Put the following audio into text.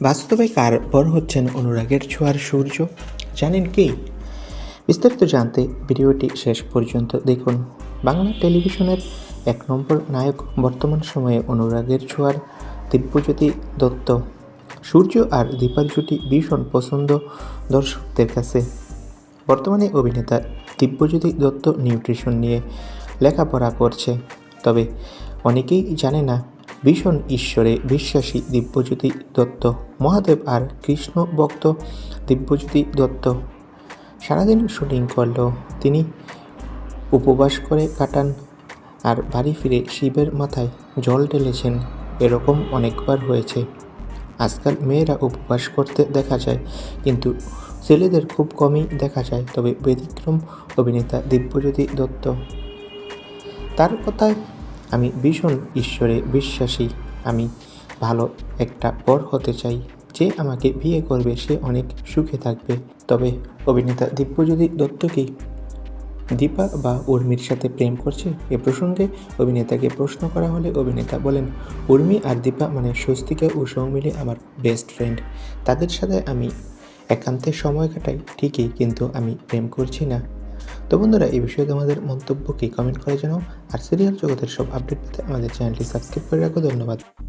বাস্তবে কার পর হচ্ছেন অনুরাগের ছোঁয়ার সূর্য। জানেন কি? বিস্তারিত জানতে ভিডিওটি শেষ পর্যন্ত দেখুন। বাংলা টেলিভিশনের এক নম্বর নায়ক বর্তমান সময়ে অনুরাগের ছোঁয়ার দিব্যজ্যোতি দত্ত। সূর্য আর দীপার জুটি ভীষণ পছন্দ দর্শকদের কাছে। বর্তমানে অভিনেতা দিব্যজ্যোতি দত্ত নিউট্রিশন নিয়ে লেখাপড়া করছে। তবে অনেকেই জানে না ভীষণ ঈশ্বরে বিশ্বাসী দিব্যজ্যোতি দত্ত, মহাদেব আর কৃষ্ণ ভক্ত দিব্যজ্যোতি দত্ত। সারাদিন শুটিং করলেও তিনি উপবাস করে কাটান আর বাড়ি ফিরে শিবের মাথায় জল ঢেলেছেন, এরকম অনেকবার হয়েছে। আজকাল মেয়েরা উপবাস করতে দেখা যায়, কিন্তু ছেলেদের খুব কমই দেখা যায়, তবে ব্যতিক্রম অভিনেতা দিব্যজ্যোতি দত্ত। তার কথায় আমি ভীষণ ঈশ্বরে বিশ্বাসী। আমি ভালো একটা বর হতে চাই। যে আমাকে বিয়ে করবে, সে অনেক সুখে থাকবে। তবে অভিনেতা দিব্যজ্যোতি দত্ত কি দীপা বা উর্মির সাথে প্রেম করছে? এ প্রসঙ্গে অভিনেতাকে প্রশ্ন করা হলে অভিনেতা বলেন, উর্মি আর দীপা মানে স্বস্তিকা ও সৌমিলি আমার বেস্ট ফ্রেন্ড তাদের সাথে আমি একান্তে সময় কাটাই ঠিকই, কিন্তু আমি প্রেম করছি না। তো বন্ধুরা, এই বিষয়ে তোমাদের মন্তব্য কি? কমেন্ট করে জানাও। আর সিরিয়াল জগতের সব আপডেট পেতে আমাদের চ্যানেলটি সাবস্ক্রাইব করে রাখো। ধন্যবাদ।